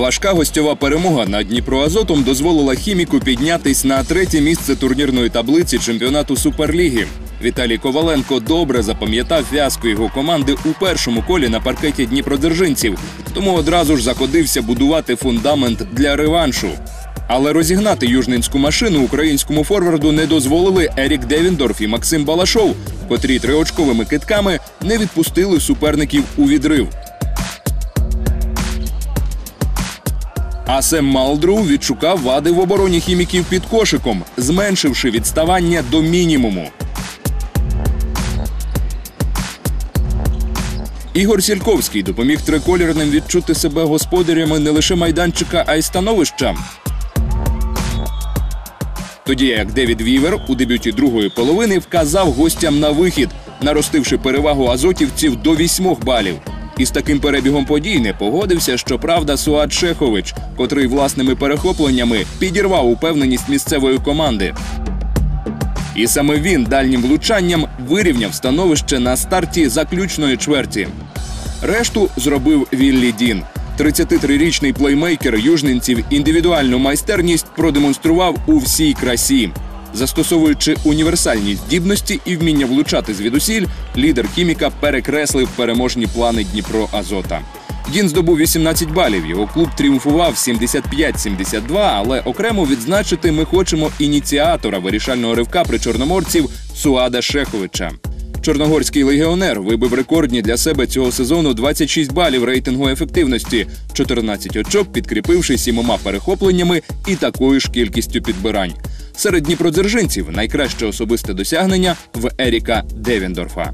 Важка гостьова перемога над Дніпроазотом дозволила хіміку піднятись на третє місце турнірної таблиці чемпіонату Суперліги. Віталій Коваленко добре запам'ятав фіаско його команди у першому колі на паркеті дніпродзержинців, тому одразу ж заходився будувати фундамент для реваншу. Але розігнати южненську машину українському форварду не дозволили Ерік Девіндорф і Максим Балашов, котрі триочковими китками не відпустили суперників у відрив. А Сем Малдру відшукав вади в обороні хіміків під кошиком, зменшивши відставання до мінімуму. Ігор Сільковський допоміг триколірним відчути себе господарями не лише майданчика, а й становища. Тоді як Девід Вівер у дебюті другої половини вказав гостям на вихід, наростивши перевагу азотівців до вісьмох балів. Із таким перебігом подій не погодився, щоправда, Суат Шехович, котрий власними перехопленнями підірвав упевненість місцевої команди. І саме він дальнім влучанням вирівняв становище на старті заключної чверті. Решту зробив Віллі Дін. 33-річний плеймейкер южненців індивідуальну майстерність продемонстрував у всій красі. Застосовуючи універсальні здібності і вміння влучати звідусіль, лідер хіміка перекреслив переможні плани Дніпро Азота. Дін здобув 18 балів. Його клуб тріумфував 75-72, але окремо відзначити ми хочемо ініціатора вирішального ривка при чорноморців Суада Шеховича. Чорногорський легіонер вибив рекордні для себе цього сезону 26 балів рейтингу ефективності, 14 очок, підкріпивши сімома перехопленнями і такою ж кількістю підбирань. Серед дніпродзержинців найкраще особисте досягнення в Еріка Девіндорфа.